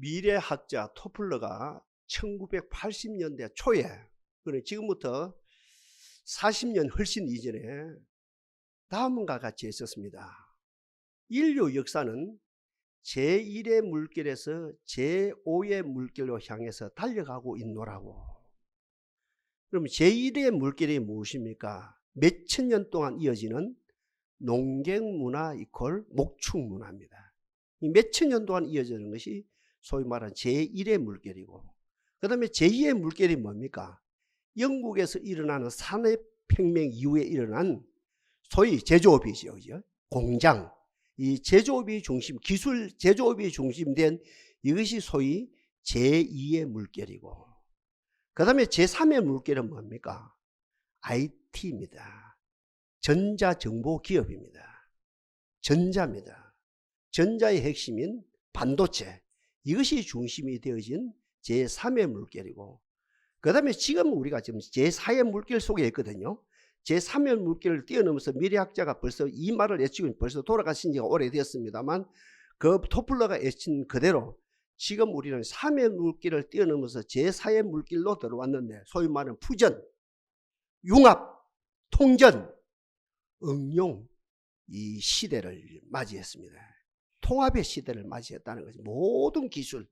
미래학자 토플러가 1980년대 초에 그래 지금부터 40년 훨씬 이전에 다음과 같이 했었습니다. 인류 역사는 제1의 물결에서 제5의 물결로 향해서 달려가고 있노라고. 그럼 제1의 물결이 무엇입니까? 몇천 년 동안 이어지는 농경 문화 이퀄 목축 문화입니다. 이 몇천 년 동안 이어지는 것이 소위 말하는 제1의 물결이고 그 다음에 제2의 물결이 뭡니까? 영국에서 일어나는 산업혁명 이후에 일어난 소위 제조업이죠. 그죠? 공장, 이 제조업이 중심, 기술 제조업이 중심된 이것이 소위 제2의 물결이고 그 다음에 제3의 물결은 뭡니까? IT입니다. 전자정보기업입니다. 전자입니다. 전자의 핵심인 반도체, 이것이 중심이 되어진 제3의 물결이고 그 다음에 지금 우리가 지금 제4의 물결 속에 있거든요. 제3의 물결을 뛰어넘어서 미래학자가 벌써 이 말을 외치고 벌써 돌아가신 지가 오래되었습니다만 그 토플러가 외친 그대로 지금 우리는 3의 물길을 뛰어넘어서 제4의 물길로 들어왔는데 소위 말하는 푸전, 융합, 통전, 응용 이 시대를 맞이했습니다. 통합의 시대를 맞이했다는 거죠. 모든 기술,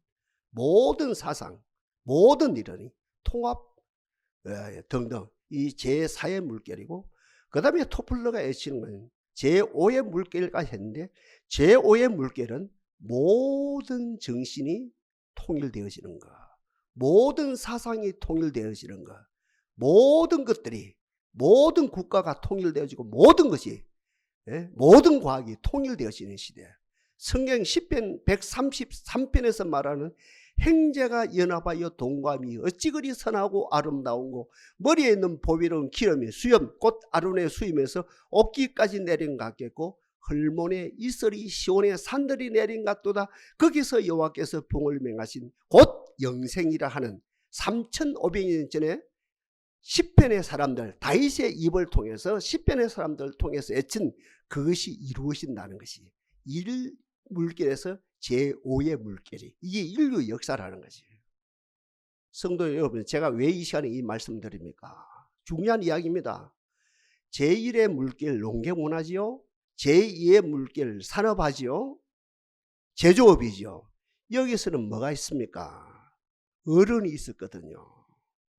모든 사상, 모든 이론이 통합 어, 등등 이 제4의 물결이고 그 다음에 토플러가 애치는 건 제5의 물결까지 했는데 제5의 물결은 모든 정신이 통일되어지는 것, 모든 사상이 통일되어지는 것, 모든 것들이 모든 국가가 통일되어지고 모든 것이 예? 모든 과학이 통일되어지는 시대. 성경 10편 133편에서 말하는 행제가 연합하여 동감이 어찌 그리 선하고 아름다운고 머리에 있는 보비로운 기름이 수염 곧 아론의 수임에서 업기까지 내린 것 같겠고 헐몬의 이슬이 시온의 산들이 내린 것 같도다. 거기서 여호와께서 봉을 맹하신 곧 영생이라 하는 3,500년 전에 10편의 사람들 다윗의 입을 통해서 10편의 사람들을 통해서 애친 그것이 이루어진다는 것이 일 물결에서 제5의 물결이 이게 인류 역사라는 거지. 성도 여러분, 제가 왜 이 시간에 이 말씀 드립니까? 중요한 이야기입니다. 제1의 물결 농경문화지요. 제2의 물결 산업화지요. 제조업이지요. 여기서는 뭐가 있습니까? 어른이 있었거든요.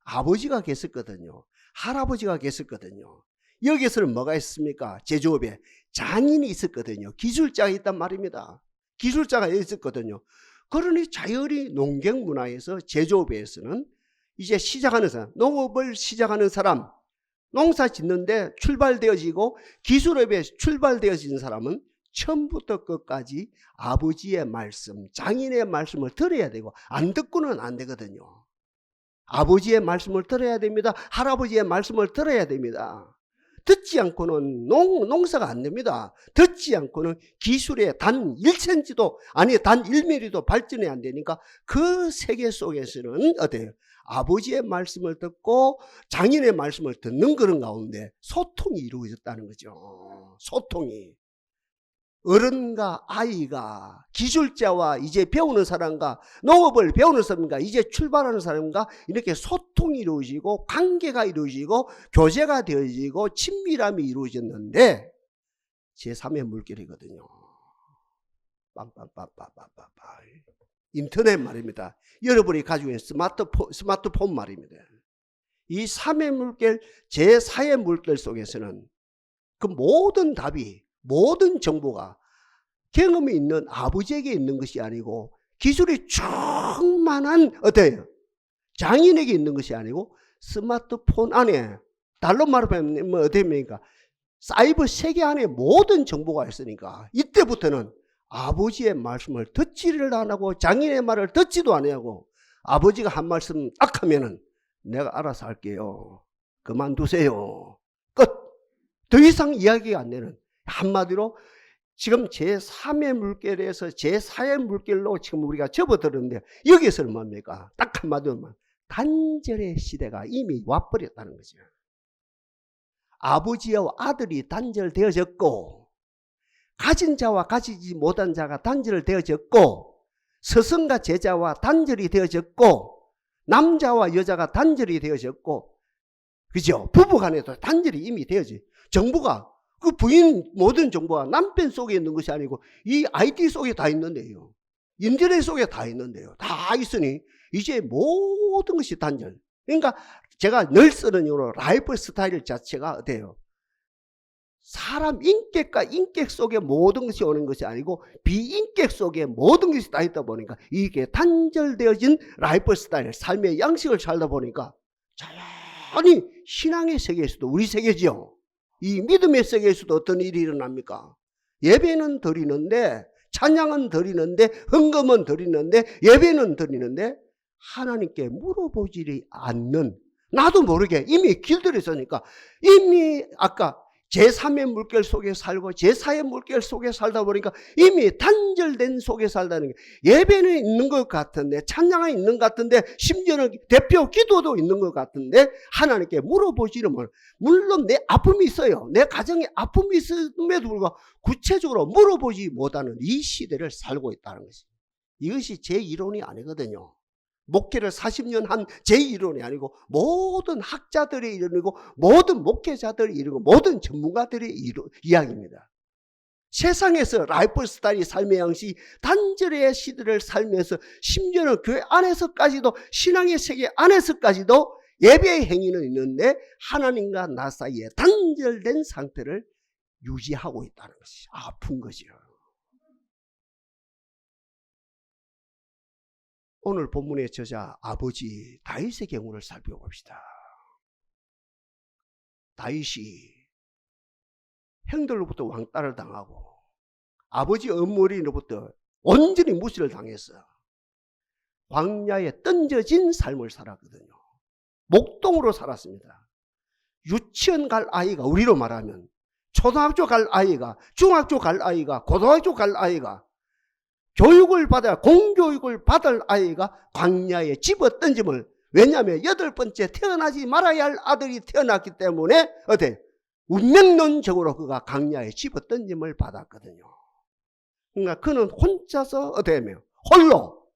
아버지가 계셨거든요. 할아버지가 계셨거든요. 여기서는 뭐가 있습니까? 제조업에 장인이 있었거든요. 기술자가 있단 말입니다. 기술자가 있었거든요. 그러니 자연히 농경 문화에서 제조업에서는 이제 시작하는 사람, 농업을 시작하는 사람, 농사 짓는데 출발되어지고 기술업에 출발되어진 사람은 처음부터 끝까지 아버지의 말씀, 장인의 말씀을 들어야 되고 안 듣고는 안 되거든요. 아버지의 말씀을 들어야 됩니다. 할아버지의 말씀을 들어야 됩니다. 듣지 않고는 농, 농사가 안 됩니다. 듣지 않고는 기술의 단 1cm도, 아니, 단 1mm도 발전이 안 되니까 그 세계 속에서는 어때요? 아버지의 말씀을 듣고 장인의 말씀을 듣는 그런 가운데 소통이 이루어졌다는 거죠. 소통이. 어른과 아이가 기술자와 이제 배우는 사람과 농업을 배우는 사람과 이제 출발하는 사람과 이렇게 소통이 이루어지고 관계가 이루어지고 교제가 되어지고 친밀함이 이루어졌는데 제3의 물결이거든요. 빵빵빵빵빵빵 인터넷 말입니다. 여러분이 가지고 있는 스마트폰, 스마트폰 말입니다. 이 3의 물결, 제4의 물결 속에서는 그 모든 답이 모든 정보가 경험이 있는 아버지에게 있는 것이 아니고 기술이 충만한 어때요? 장인에게 있는 것이 아니고 스마트폰 안에 달로 말하면 뭐 어떻습니까? 사이버 세계 안에 모든 정보가 있으니까 이때부터는 아버지의 말씀을 듣지를 안 하고 장인의 말을 듣지도 안 하고 아버지가 한 말씀 딱 하면은 내가 알아서 할게요. 그만두세요. 끝. 더 이상 이야기가 안 되는 한마디로 지금 제3의 물결에서 제4의 물결로 지금 우리가 접어들었는데 여기서는 뭡니까? 딱 한마디로만 단절의 시대가 이미 와버렸다는 거죠. 아버지와 아들이 단절되어졌고 가진 자와 가지지 못한 자가 단절되어졌고 스승과 제자와 단절이 되어졌고 남자와 여자가 단절이 되어졌고 그죠? 부부간에도 단절이 이미 되어지. 정부가 그 부인 모든 정보가 남편 속에 있는 것이 아니고 이 IT 속에 다 있는데요. 인터넷 속에 다 있는데요. 다 있으니 이제 모든 것이 단절. 그러니까 제가 늘 쓰는 용어로 라이프 스타일 자체가 어때요? 사람 인격과 인격 속에 모든 것이 오는 것이 아니고 비인격 속에 모든 것이 다 있다 보니까 이게 단절되어진 라이프 스타일, 삶의 양식을 살다 보니까 자연히 신앙의 세계에서도 우리 세계지요. 이 믿음의 세계에서도 어떤 일이 일어납니까? 예배는 드리는데 찬양은 드리는데 헌금은 드리는데 예배는 드리는데 하나님께 물어보지 않는 나도 모르게 이미 길들여서니까 이미 아까 제3의 물결 속에 살고 제4의 물결 속에 살다 보니까 이미 단절된 속에 살다는 게 예배는 있는 것 같은데 찬양은 있는 것 같은데 심지어는 대표 기도도 있는 것 같은데 하나님께 물어보지는 못 물론 내 아픔이 있어요. 내 가정에 아픔이 있음에도 불구하고 구체적으로 물어보지 못하는 이 시대를 살고 있다는 것이 이것이 제 이론이 아니거든요 목회를 40년 한 제 이론이 아니고 모든 학자들의 이론이고 모든 목회자들의 이론이고 모든 전문가들의 이론, 이야기입니다. 세상에서 라이프 스타일이 삶의 양식 단절의 시대를 살면서 심지어는 교회 안에서까지도 신앙의 세계 안에서까지도 예배의 행위는 있는데 하나님과 나 사이에 단절된 상태를 유지하고 있다는 것이 아픈 것이요. 오늘 본문의 저자 아버지 다윗의 경우를 살펴봅시다. 다윗이 형들로부터 왕따를 당하고 아버지 어머니로부터 온전히 무시를 당했어. 광야에 던져진 삶을 살았거든요. 목동으로 살았습니다. 유치원 갈 아이가 우리로 말하면 초등학교 갈 아이가 중학교 갈 아이가 고등학교 갈 아이가 교육을 받아야 공교육을 받을 아이가 광야에 집어 던짐을 왜냐하면 여덟 번째 태어나지 말아야 할 아들이 태어났기 때문에 어때 운명론적으로 그가 광야에 집어 던짐을 받았거든요. 그러니까 그는 혼자서 어때면 홀로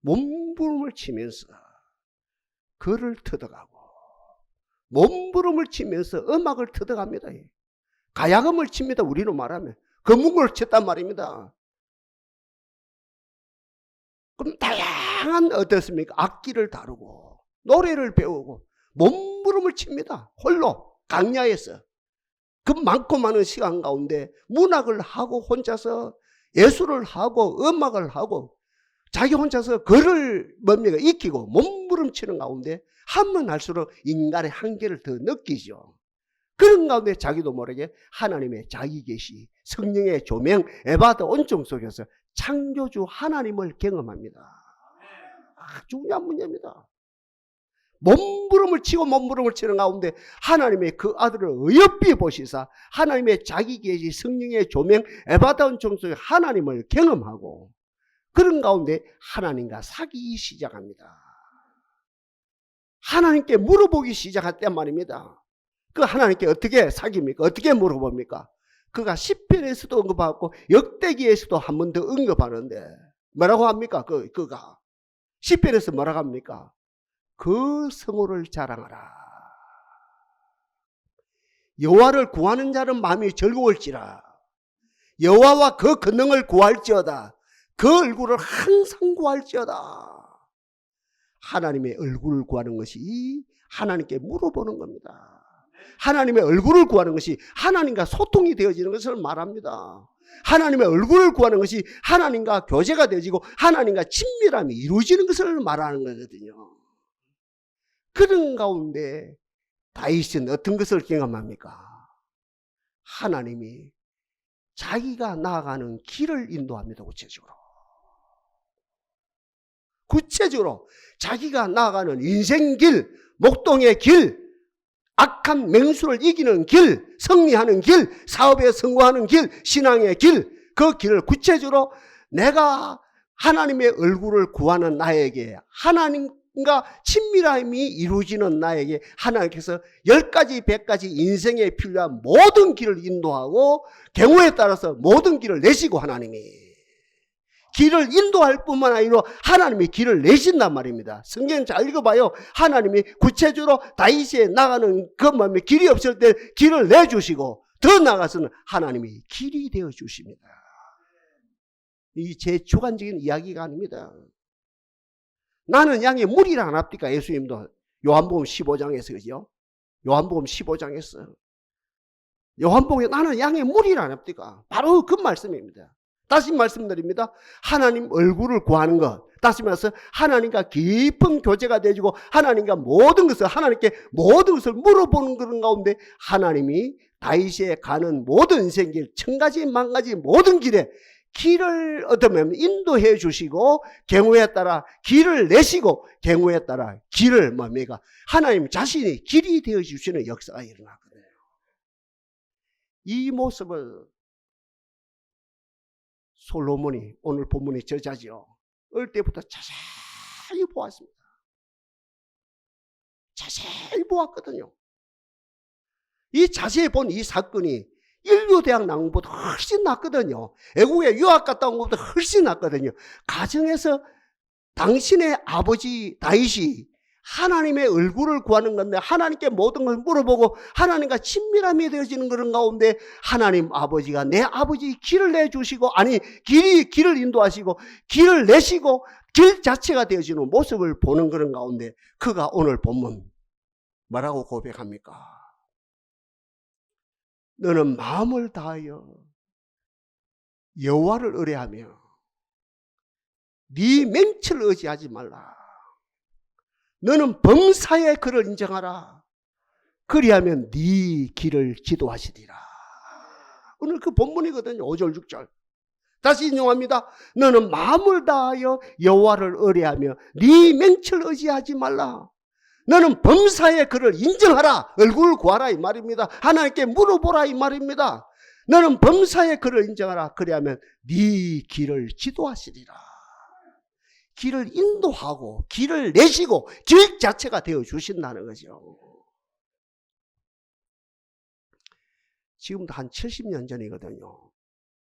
몸부림을 치면서 글을 터득하고 몸부림을 치면서 음악을 터득합니다. 가야금을 칩니다. 우리로 말하면 금붕을 쳤단 말입니다. 그럼 다양한 어떻습니까? 악기를 다루고 노래를 배우고 몸부림을 칩니다. 홀로 강야에서 그 많고 많은 시간 가운데 문학을 하고 혼자서 예술을 하고 음악을 하고 자기 혼자서 글을 뭡니까 익히고 몸부림치는 가운데 하면 할수록 인간의 한계를 더 느끼죠. 그런 가운데 자기도 모르게 하나님의 자기 계시, 성령의 조명, 에바드 온종 속에서 창조주 하나님을 경험합니다. 아, 중요한 문제입니다. 몸부림을 치고 몸부림을 치는 가운데 하나님의 그 아들을 의협히 보시사 하나님의 자기 계시 성령의 조명 에바다운 정속에 하나님을 경험하고 그런 가운데 하나님과 사귀기 시작합니다. 하나님께 물어보기 시작할 때 말입니다. 그 하나님께 어떻게 사깁니까? 어떻게 물어봅니까? 그가 10편에서도 언급하고 역대기에서도 한 번 더 언급하는데 뭐라고 합니까? 그, 그가 10편에서 뭐라고 합니까? 그 성호를 자랑하라. 여호와를 구하는 자는 마음이 즐거울지라. 여호와와 그 권능을 구할지어다. 그 얼굴을 항상 구할지어다. 하나님의 얼굴을 구하는 것이 하나님께 물어보는 겁니다. 하나님의 얼굴을 구하는 것이 하나님과 소통이 되어지는 것을 말합니다. 하나님의 얼굴을 구하는 것이 하나님과 교제가 되어지고 하나님과 친밀함이 이루어지는 것을 말하는 거거든요. 그런 가운데 다윗은 어떤 것을 경험합니까? 하나님이 자기가 나아가는 길을 인도합니다. 구체적으로. 구체적으로 자기가 나아가는 인생길, 목동의 길, 악한 맹수를 이기는 길, 승리하는 길, 사업에 성공하는 길, 신앙의 길, 그 길을 구체적으로 내가 하나님의 얼굴을 구하는 나에게 하나님과 친밀함이 이루어지는 나에게 하나님께서 열 가지, 백 가지 인생에 필요한 모든 길을 인도하고 경우에 따라서 모든 길을 내시고 하나님이 길을 인도할 뿐만 아니라 하나님이 길을 내신단 말입니다. 성경 잘 읽어봐요. 하나님이 구체적으로 다윗에 나가는 그 마음에 길이 없을 때 길을 내주시고 더 나아가서는 하나님이 길이 되어 주십니다. 이 제 주관적인 이야기가 아닙니다. 나는 양의 물이라 안 합니까? 예수님도 요한복음 15장에서 그죠? 요한복음 15장에서 요한복음에 나는 양의 물이라 안 합니까? 바로 그 말씀입니다. 다시 말씀드립니다. 하나님 얼굴을 구하는 것. 다시 말해서 하나님과 깊은 교제가 되어지고 하나님과 모든 것을 하나님께 모든 것을 물어보는 그런 가운데 하나님이 다윗에 가는 모든 인생길 천 가지 만 가지 모든 길에 길을 어쩌면 인도해 주시고 경우에 따라 길을 내시고 경우에 따라 길을 뭡니까 하나님 자신이 길이 되어 주시는 역사가 일어나거든요. 이 모습을 솔로몬이 오늘 본문의 저자지요. 어릴 때부터 자세히 보았습니다. 자세히 보았거든요. 이 자세히 본 이 사건이 인류대학 것보다 훨씬 낫거든요. 외국에 유학 갔다 온 것보다 훨씬 낫거든요. 가정에서 당신의 아버지 다윗이 하나님의 얼굴을 구하는 건데 하나님께 모든 걸 물어보고 하나님과 친밀함이 되어지는 그런 가운데 하나님 아버지가 내 아버지 길을 내주시고 아니 길이 길을 인도하시고 길을 내시고 길 자체가 되어지는 모습을 보는 그런 가운데 그가 오늘 본문 뭐라고 고백합니까? 너는 마음을 다하여 여호와를 의뢰하며 네 맹철을 의지하지 말라. 너는 범사의 그를 인정하라. 그리하면 네 길을 지도하시리라. 오늘 그 본문이거든요. 5절 6절. 다시 인용합니다. 너는 마음을 다하여 여호와를 의뢰하며 네 맹철 의지하지 말라. 너는 범사의 그를 인정하라. 얼굴 구하라 이 말입니다. 하나님께 물어보라 이 말입니다. 너는 범사의 그를 인정하라. 그리하면 네 길을 지도하시리라. 길을 인도하고 길을 내시고 길 자체가 되어 주신다는 거죠. 지금도 한 70년 전이거든요.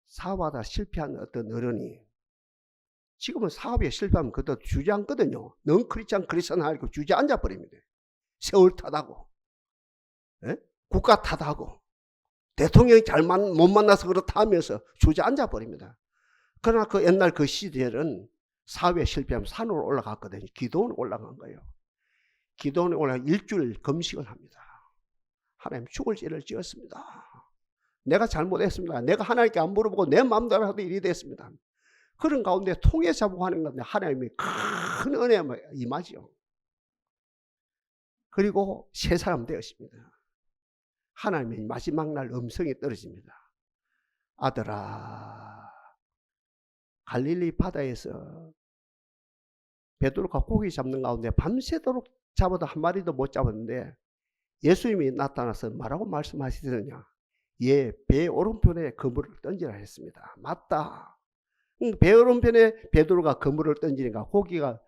사업하다 실패한 어떤 어른이 지금은 사업에 실패하면 그때 주저앉거든요. 넌 크리스찬 크리스찬 하고 주저앉아 버립니다. 세월 탓하고 예? 국가 탓하고 대통령이 잘 못 만나서 그렇다 하면서 주저앉아 버립니다. 그러나 그 옛날 그 시대는 사업에 실패하면 산으로 올라갔거든요. 기도원 올라간 거예요. 기도원에 올라가 일주일 금식을 합니다. 하나님 죽을 죄를 지었습니다. 내가 잘못했습니다. 내가 하나님께 안 물어보고 내 마음대로 하도 일이 됐습니다. 그런 가운데 통해 잡고 하는 건데 하나님이 큰 은혜가 임하지요. 그리고 새 사람 되었습니다. 하나님의 마지막 날 음성이 떨어집니다. 아들아, 갈릴리 바다에서 베드로가 고기 잡는 가운데 밤새도록 잡아도 한 마리도 못 잡았는데 예수님이 나타나서 뭐라고 말씀하시더냐? 예, 배 오른편에 그물을 던지라 했습니다. 맞다. 음, 배 오른편에 베드로가 그물을 던지니까 고기가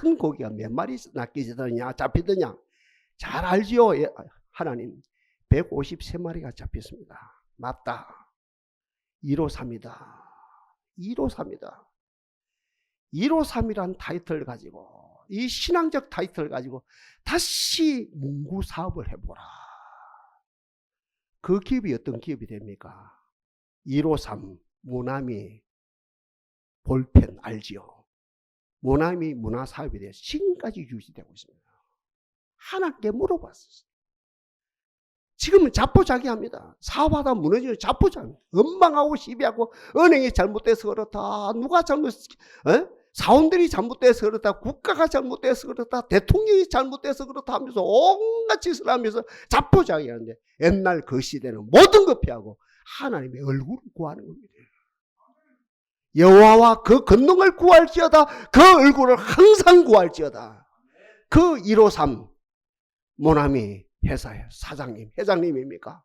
큰 고기가 몇 마리 낚이더냐 잡히더냐 잘 알지요 예, 하나님 153마리가 잡혔습니다. 맞다. 1호 3이다. 1호 3이다. 1호 3이란 타이틀을 가지고 이 신앙적 타이틀을 가지고 다시 문구 사업을 해보라. 그 기업이 어떤 기업이 됩니까? 153 모나미 볼펜 알지요? 모나미 문화사업에 대해서 지금까지 유지되고 있습니다. 하나님께 물어봤어요. 지금은 자포자기합니다. 사업하다 무너지는 자포자기. 원망하고 시비하고 은행이 잘못돼서 그렇다. 누가 잘못, 에? 사원들이 잘못돼서 그렇다. 국가가 잘못돼서 그렇다. 대통령이 잘못돼서 그렇다 하면서 온갖 짓을 하면서 자포자기하는데 옛날 그 시대는 모든 것 피하고 하나님의 얼굴을 구하는 겁니다. 여호와와 그 건능을 구할지어다. 그 얼굴을 항상 구할지어다. 그 153 모나미 회사의 사장님, 회장님입니까?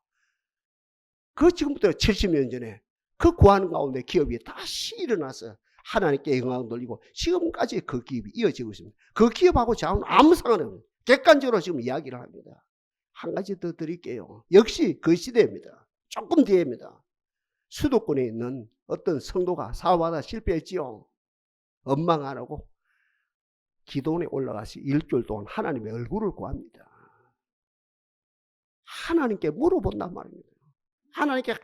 그 지금부터 70년 전에 그 구하는 가운데 기업이 다시 일어나서 하나님께 영광 돌리고 지금까지 그 기업이 이어지고 있습니다. 그 기업하고 저하고는 아무 상관없습니다. 객관적으로 지금 이야기를 합니다. 한 가지 더 드릴게요. 역시 그 시대입니다. 조금 뒤입니다. 수도권에 있는 어떤 성도가 사업하다 실패했지요. 원망 안 하고 기도원에 올라가서 일주일 동안 하나님의 얼굴을 구합니다. 하나님께 물어본단 말입니다. 하나님께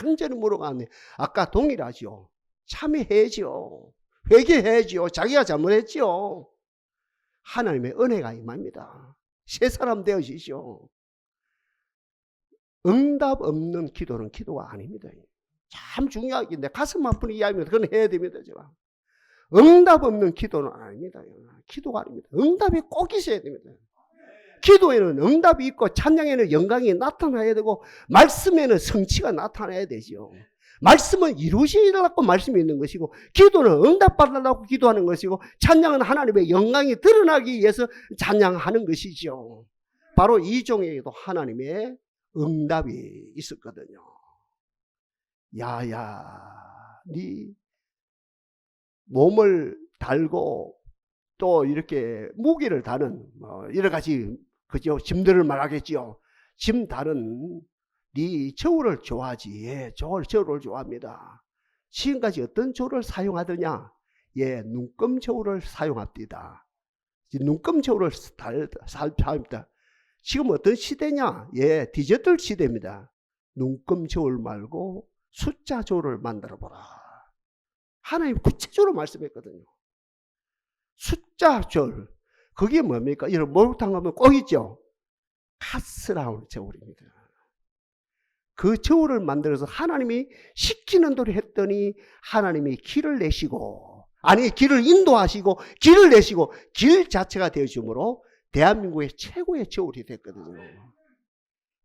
간절히 물어가는데 아까 동일하죠. 참여해야죠. 회개해야죠. 자기가 잘못했죠. 하나님의 은혜가 임합니다. 새 사람 되어지죠. 응답 없는 기도는 기도가 아닙니다. 참 중요하게 내 가슴 아픈 이야기입니다. 그건 해야 됩니다. 제가. 응답 없는 기도는 아닙니다. 기도가 아닙니다. 응답이 꼭 있어야 됩니다. 기도에는 응답이 있고 찬양에는 영광이 나타나야 되고 말씀에는 성취가 나타나야 되죠. 말씀은 이루시려고 말씀이 있는 것이고 기도는 응답받으려고 기도하는 것이고 찬양은 하나님의 영광이 드러나기 위해서 찬양하는 것이죠. 바로 이 종에게도 하나님의 응답이 있었거든요. 야야, 네 몸을 달고 또 이렇게 무기를 다는 뭐 여러 가지 그죠 짐들을 말하겠지요. 짐 다는 네 저울을 좋아하지. 예, 저울 저울을 좋아합니다. 지금까지 어떤 저울을 사용하더냐? 예, 눈금 저울을 사용합니다. 눈금 저울을 사용합니다. 지금 어떤 시대냐? 예, 디지털 시대입니다. 눈금 저울 말고 숫자 저울을 만들어 보라. 하나님 구체적으로 말씀했거든요. 숫자 절. 그게 뭡니까? 이런 목욕탕 가면 꼭 있죠? 카스라운 저울입니다. 그 저울을 만들어서 하나님이 시키는 대로 했더니 하나님이 길을 내시고, 아니, 길을 인도하시고, 길을 내시고, 길 자체가 되어주므로 대한민국의 최고의 저울이 됐거든요.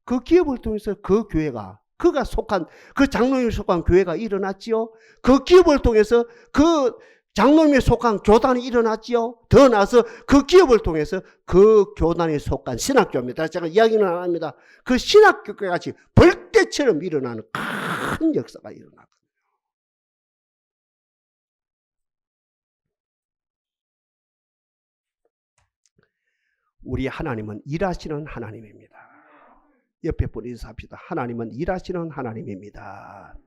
그 기업을 통해서 그 교회가 그가 속한 그 장로님이 속한 교회가 일어났지요. 그 기업을 통해서 그 장로님이 속한 교단이 일어났지요. 더 나아서 그 기업을 통해서 그 교단에 속한 신학교입니다. 제가 이야기는 안 합니다. 그 신학교가 같이 벌떼처럼 일어나는 큰 역사가 일어났거든요. 우리 하나님은 일하시는 하나님입니다. 옆에 분 인사합시다. 하나님은 일하시는 하나님입니다.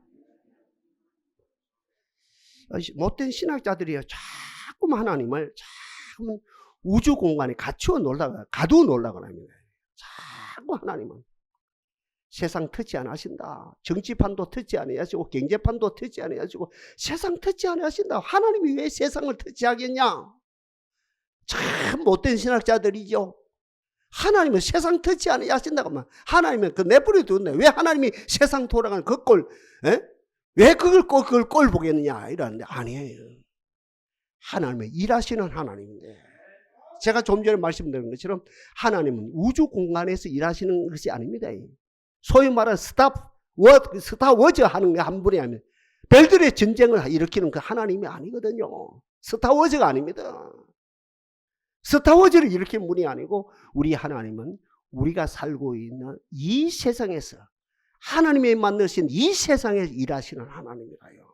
못된 신학자들이요. 자꾸 하나님을 자꾸 우주 공간에 갇혀 놀다가 가두어 놀라고 합니다. 자꾸 하나님은 세상 터치 안 하신다. 정치판도 터치 안 하시고 경제판도 터치 안 하시고 세상 터치 안 하신다. 하나님이 왜 세상을 터치하겠냐? 참 못된 신학자들이죠. 하나님은 세상 하신다고 하면 하나님은 그 내버려 두는데 왜 하나님이 세상 돌아가는 그 꼴, 에? 왜 그걸 꼴, 그걸 꼴 보겠느냐 이러는데 아니에요. 하나님은 일하시는 하나님인데 제가 좀 전에 말씀드린 것처럼 하나님은 우주 공간에서 일하시는 것이 아닙니다. 소위 말하는 스타 워 스타워즈 하는 게 한 분이 아니면 별들의 전쟁을 일으키는 그 하나님이 아니거든요. 스타워즈가 아닙니다. 스타워즈를 일으킨 분이 아니고 우리 하나님은 우리가 살고 있는 이 세상에서 하나님이 만드신 이 세상에 일하시는 하나님이라요.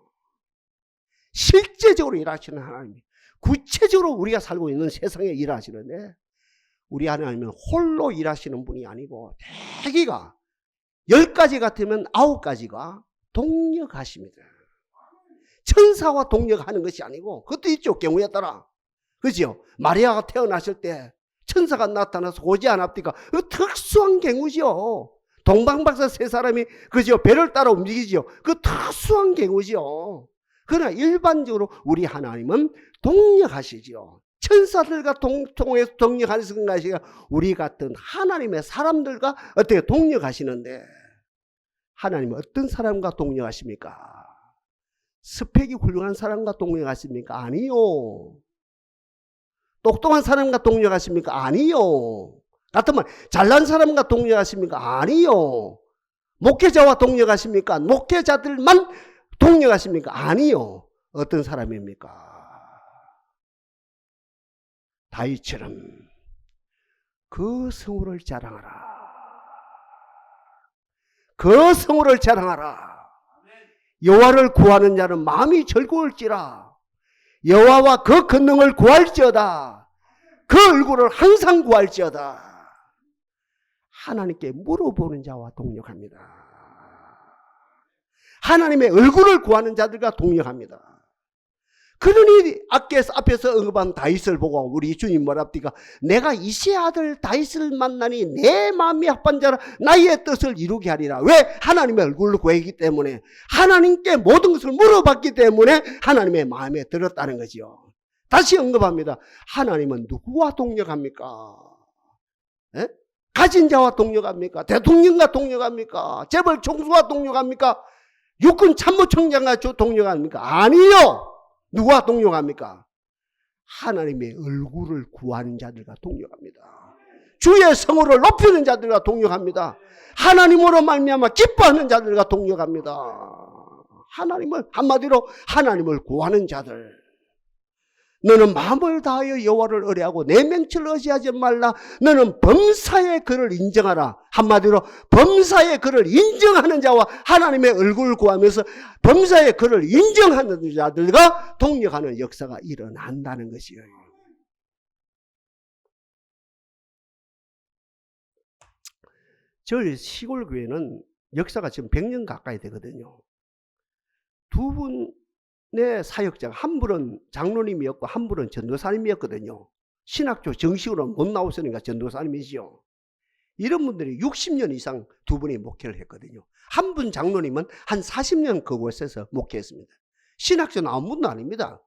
실제적으로 일하시는 하나님. 구체적으로 우리가 살고 있는 세상에 일하시는데 우리 하나님은 홀로 일하시는 분이 아니고 대기가 열 가지 같으면 아홉 가지가 동력하십니다. 천사와 동력하는 것이 아니고 그것도 있죠 경우에 따라 그죠? 마리아가 태어났을 때 천사가 나타나서 오지 않았니까 그 특수한 경우죠. 동방박사 세 사람이 그죠 배를 따라 움직이죠. 그 특수한 경우죠. 그러나 일반적으로 우리 하나님은 동력하시죠. 천사들과 동통해서 동력하시는 것이 우리 같은 하나님의 사람들과 어떻게 동력하시는데 하나님은 어떤 사람과 동력하십니까? 스펙이 훌륭한 사람과 동력하십니까? 아니요. 똑똑한 사람과 동력하십니까? 아니요. 같은 말, 잘난 사람과 동력하십니까? 아니요. 목회자와 동력하십니까? 목회자들만 동력하십니까? 아니요. 어떤 사람입니까? 다윗처럼 그 성우를 자랑하라. 그 성우를 자랑하라. 여호와를 구하는 자는 마음이 즐거울지라. 여호와와 그 권능을 구할지어다. 그 얼굴을 항상 구할지어다. 하나님께 물어보는 자와 동력합니다. 하나님의 얼굴을 구하는 자들과 동력합니다. 그러니 앞에서, 앞에서 언급한 다윗을 보고 우리 주님 뭐랍니까? 내가 이세 아들 다윗을 만나니 내 마음이 합한 자라 나의 뜻을 이루게 하리라. 왜? 하나님의 얼굴을 구했기 때문에 하나님께 모든 것을 물어봤기 때문에 하나님의 마음에 들었다는 거지요. 다시 언급합니다. 하나님은 누구와 동력합니까? 예? 가진 자와 동력합니까? 대통령과 동력합니까? 재벌 총수와 동력합니까? 육군 참모총장과 동력합니까? 아니요. 누가 동력합니까? 하나님의 얼굴을 구하는 자들과 동력합니다. 주의 성호를 높이는 자들과 동력합니다. 하나님으로 말미암아 기뻐하는 자들과 동력합니다. 하나님을 한마디로 하나님을 구하는 자들. 너는 마음을 다하여 여호와를 의뢰하고 내 명치를 의지하지 말라. 너는 범사의 그를 인정하라. 한마디로 범사의 그를 인정하는 자와 하나님의 얼굴을 구하면서 범사의 그를 인정하는 자들과 동력하는 역사가 일어난다는 것이에요. 저희 시골 교회는 역사가 지금 100년 가까이 되거든요. 두 분 의 사역자가 한 분은 장로님이었고 한 분은 전도사님이었거든요. 신학교 정식으로 못 나오시니까 전도사님이지요. 이런 분들이 60년 이상 두 분이 목회를 했거든요. 한 분 장로님은 한 40년 그곳에서 목회했습니다. 신학교 나온 분도 아닙니다.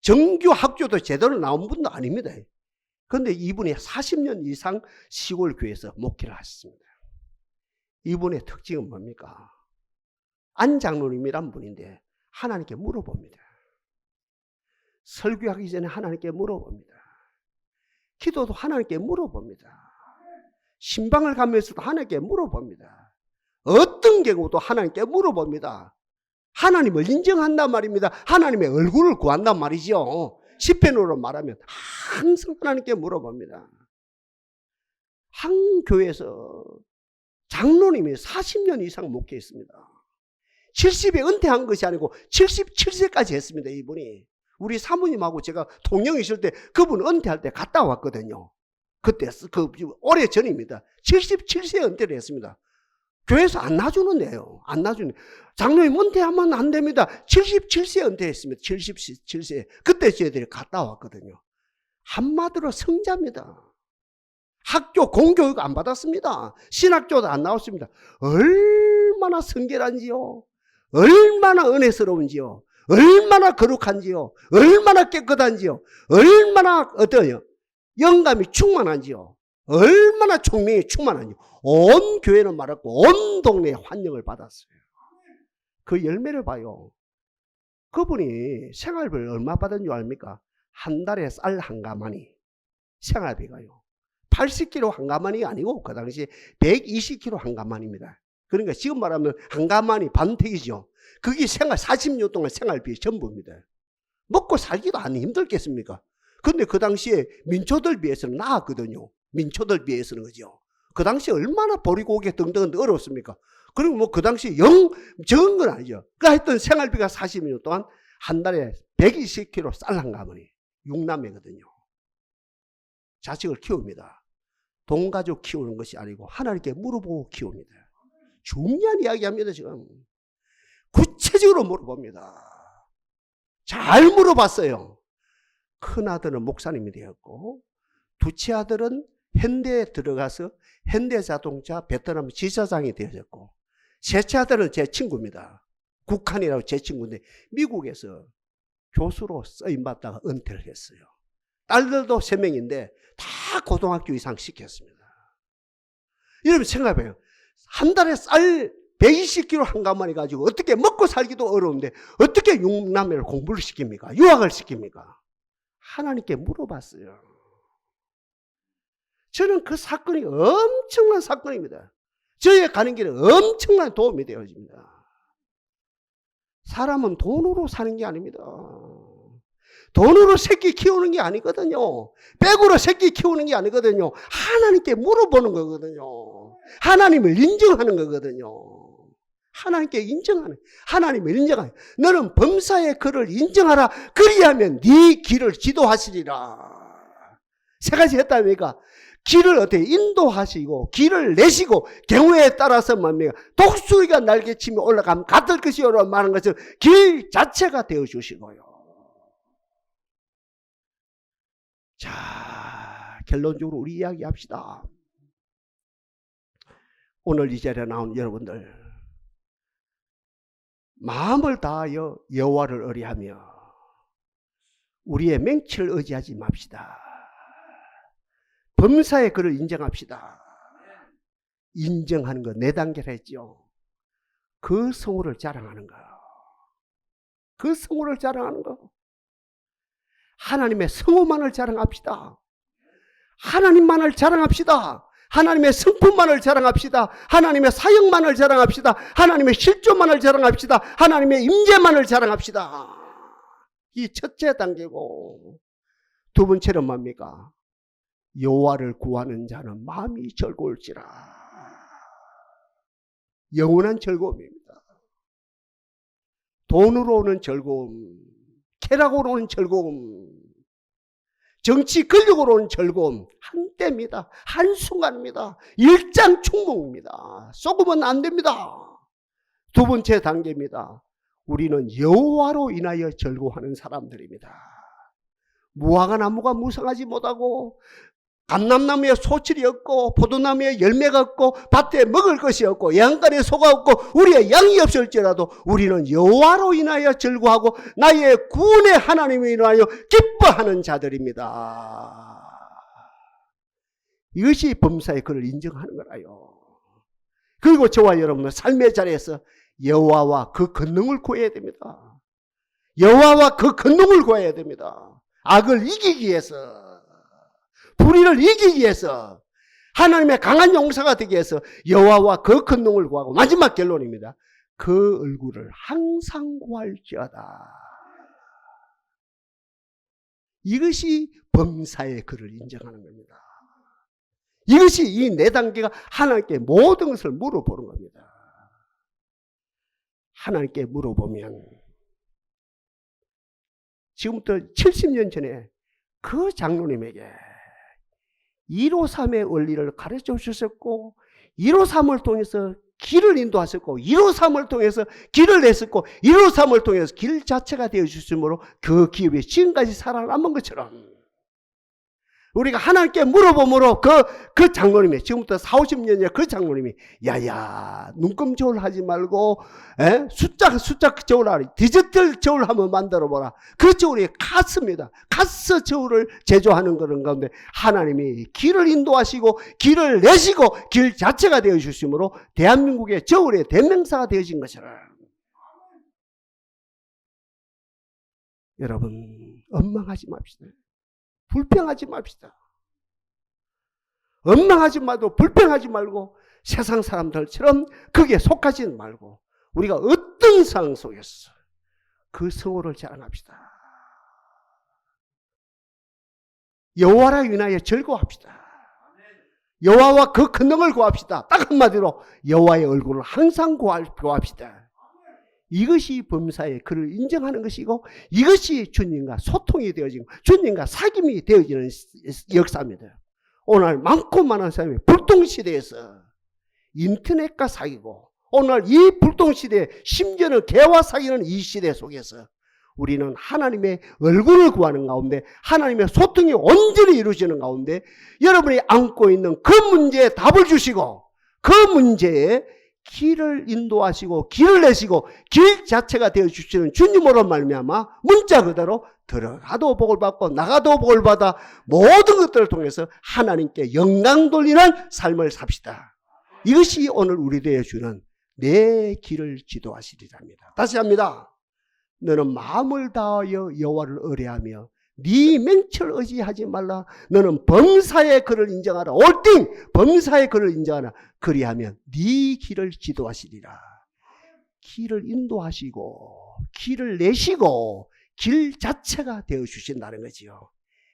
정규 학교도 제대로 나온 분도 아닙니다. 그런데 이분이 40년 이상 시골 교회에서 목회를 하셨습니다. 이분의 특징은 뭡니까? 안 장로님이란 분인데 하나님께 물어봅니다. 설교하기 전에 하나님께 물어봅니다. 기도도 하나님께 물어봅니다. 신방을 가면서도 하나님께 물어봅니다. 어떤 경우도 하나님께 물어봅니다. 하나님을 인정한단 말입니다. 하나님의 얼굴을 구한단 말이죠. 시편으로 말하면 항상 하나님께 물어봅니다. 한 교회에서 장로님이 40년 이상 목회했습니다. 70에 은퇴한 것이 아니고 77세까지 했습니다. 이분이. 우리 사모님하고 제가 동영 있을 때 그분 은퇴할 때 갔다 왔거든요. 그때 그 오래 전입니다. 77세에 은퇴를 했습니다. 교회에서 안 놔주는데요. 안 놔주는. 장로님 은퇴하면 안 됩니다. 77세에 은퇴했습니다. 77세. 그때 저희들이 갔다 왔거든요. 한마디로 성자입니다. 학교 공교육 안 받았습니다. 신학교도 안 나왔습니다. 얼마나 성결한지요. 얼마나 은혜스러운지요. 얼마나 거룩한지요. 얼마나 깨끗한지요. 얼마나 어떠요? 영감이 충만한지요. 얼마나 총명이 충만한지요. 온 교회는 말았고 온 동네에 환영을 받았어요. 그 열매를 봐요. 그분이 생활비를 얼마 받은 줄 압니까? 한 달에 쌀 한 가마니 생활비가요. 80kg 한 가마니 아니고 그 당시에 120kg 한 가마니입니다. 그러니까 지금 말하면 한 가마니 반택이죠. 그게 생활 40년 동안 생활비 전부입니다. 먹고 살기도 안 힘들겠습니까? 근데 그 당시에 민초들 비해서는 나았거든요. 민초들 비해서는 그죠. 그 당시에 얼마나 보리고개 등등은 어렵습니까? 그리고 뭐 그 당시에 영, 적은 건 아니죠. 그 하여튼 생활비가 40년 동안 한 달에 120kg 쌀한 가마니. 육남매거든요. 자식을 키웁니다. 동가족 키우는 것이 아니고 하나님께 물어보고 키웁니다. 중요한 이야기합니다, 지금. 구체적으로 물어봅니다. 잘 물어봤어요. 큰 아들은 목사님이 되었고, 두째 아들은 현대에 들어가서 현대자동차 베트남 지사장이 되었고, 셋째 아들은 제 친구입니다. 국한이라고 제 친구인데, 미국에서 교수로 쓰임받다가 은퇴를 했어요. 딸들도 세 명인데, 다 고등학교 이상 시켰습니다. 여러분 생각해요. 한 달에 쌀 120kg 한 가마니 가지고 어떻게 먹고 살기도 어려운데 어떻게 육남매를 공부를 시킵니까? 유학을 시킵니까? 하나님께 물어봤어요. 저는 그 사건이 엄청난 사건입니다. 저의 가는 길에 엄청난 도움이 되어집니다. 사람은 돈으로 사는 게 아닙니다. 돈으로 새끼 키우는 게 아니거든요. 백으로 새끼 키우는 게 아니거든요. 하나님께 물어보는 거거든요. 하나님을 인정하는 거거든요. 하나님께 인정하는 하나님을 인정하는 너는 범사의 그를 인정하라 그리하면 네 길을 지도하시리라 세 가지 했다니까 길을 어떻게 인도하시고 길을 내시고 경우에 따라서 뭡니까 독수리가 날개치며 올라가면 같을 것이요라고 말하는 것은 길 자체가 되어 주시고요 자, 결론적으로 우리 이야기합시다. 오늘 이 자리에 나온 여러분들 마음을 다하여 여호와를 의뢰하며 우리의 맹치를 의지하지 맙시다. 범사의 그를 인정합시다. 인정하는 거 네 단계를 했죠. 그 성호를 자랑하는 거. 그 성호를 자랑하는 거. 하나님의 성호만을 자랑합시다. 하나님만을 자랑합시다. 하나님의 성품만을 자랑합시다. 하나님의 사역만을 자랑합시다. 하나님의 실조만을 자랑합시다. 하나님의 임재만을 자랑합시다. 이 첫째 단계고 두 번째는 뭡니까? 여호와를 구하는 자는 마음이 즐거울지라. 영원한 즐거움입니다. 돈으로 오는 즐거움, 쾌락으로 오는 즐거움, 정치 권력으로 오는 즐거움 한때입니다. 한순간입니다. 일장충몽입니다. 쏘으면 안 됩니다. 두 번째 단계입니다. 우리는 여호와로 인하여 즐거워하는 사람들입니다. 무화과 나무가 무성하지 못하고 감람나무에 소출이 없고 포도나무에 열매가 없고 밭에 먹을 것이 없고 양간에 소가 없고 우리의 양이 없을지라도 우리는 여호와로 인하여 즐거워하고 나의 구원의 하나님을 인하여 기뻐하는 자들입니다. 이것이 범사의 그를 인정하는 거라요. 그리고 저와 여러분은 삶의 자리에서 여호와와 그 권능을 구해야 됩니다. 여호와와 그 권능을 구해야 됩니다. 악을 이기기 위해서 불의를 이기기 위해서 하나님의 강한 용사가 되기 위해서 여호와와 그큰 놈을 구하고 마지막 결론입니다. 그 얼굴을 항상 구할지어다. 이것이 범사의 그를 인정하는 겁니다. 이것이 이 네 단계가 하나님께 모든 것을 물어보는 겁니다. 하나님께 물어보면 지금부터 70년 전에 그 장로님에게 1호 3의 원리를 가르쳐 주셨고 1호 3을 통해서 길을 인도하셨고 1호 3을 통해서 길을 냈었고 1호 3을 통해서 길 자체가 되어 주심으로 그 기업이 지금까지 살아남은 것처럼 우리가 하나님께 물어보므로 그, 그 장로님이, 지금부터 4, 50년이야 그 장로님이, 야 야, 눈금 저울 하지 말고, 에? 숫자, 숫자 저울 하라. 디지털 저울 한번 만들어 보라. 그 저울이 카스입니다. 카스 저울을 제조하는 그런 가운데 하나님이 길을 인도하시고, 길을 내시고, 길 자체가 되어 주심으로 대한민국의 저울의 대명사가 되어진 것이라. 여러분, 엉망하지 맙시다. 불평하지 맙시다. 엉망하지 말고 불평하지 말고 세상 사람들처럼 거기에 속하지 말고 우리가 어떤 상황 속에서 그 성호를 자랑합시다. 여호와라 인하여 즐거워합시다. 여호와와 그 근능을 구합시다. 딱 한마디로 여호와의 얼굴을 항상 구합시다. 이것이 범사에 그를 인정하는 것이고 이것이 주님과 소통이 되어지고 주님과 사귐이 되어지는 역사입니다. 오늘 많고 많은 사람이 불통시대에서 인터넷과 사귀고 오늘 이 불통시대 심지어는 개와 사귀는 이 시대 속에서 우리는 하나님의 얼굴을 구하는 가운데 하나님의 소통이 온전히 이루어지는 가운데 여러분이 안고 있는 그 문제에 답을 주시고 그 문제에 길을 인도하시고 길을 내시고 길 자체가 되어 주시는 주님으로 말미암아 문자 그대로 들어가도 복을 받고 나가도 복을 받아 모든 것들을 통해서 하나님께 영광 돌리는 삶을 삽시다. 이것이 오늘 우리들에게 주는 내 길을 지도하시리랍니다. 다시 합니다. 너는 마음을 다하여 여호와를 의뢰하며 네 맹철 의지하지 말라. 너는 범사의 그를 인정하라. 옳딩 범사의 그를 인정하라. 그리하면 네 길을 지도하시리라. 길을 인도하시고 길을 내시고 길 자체가 되어 주신다는 거지요.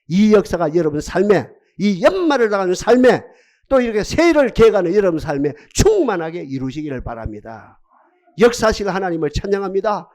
이 역사가 여러분 삶에 이 연말을 나가는 삶에 또 이렇게 새해를 계획하는 여러분 삶에 충만하게 이루시기를 바랍니다. 역사실 하나님을 찬양합니다.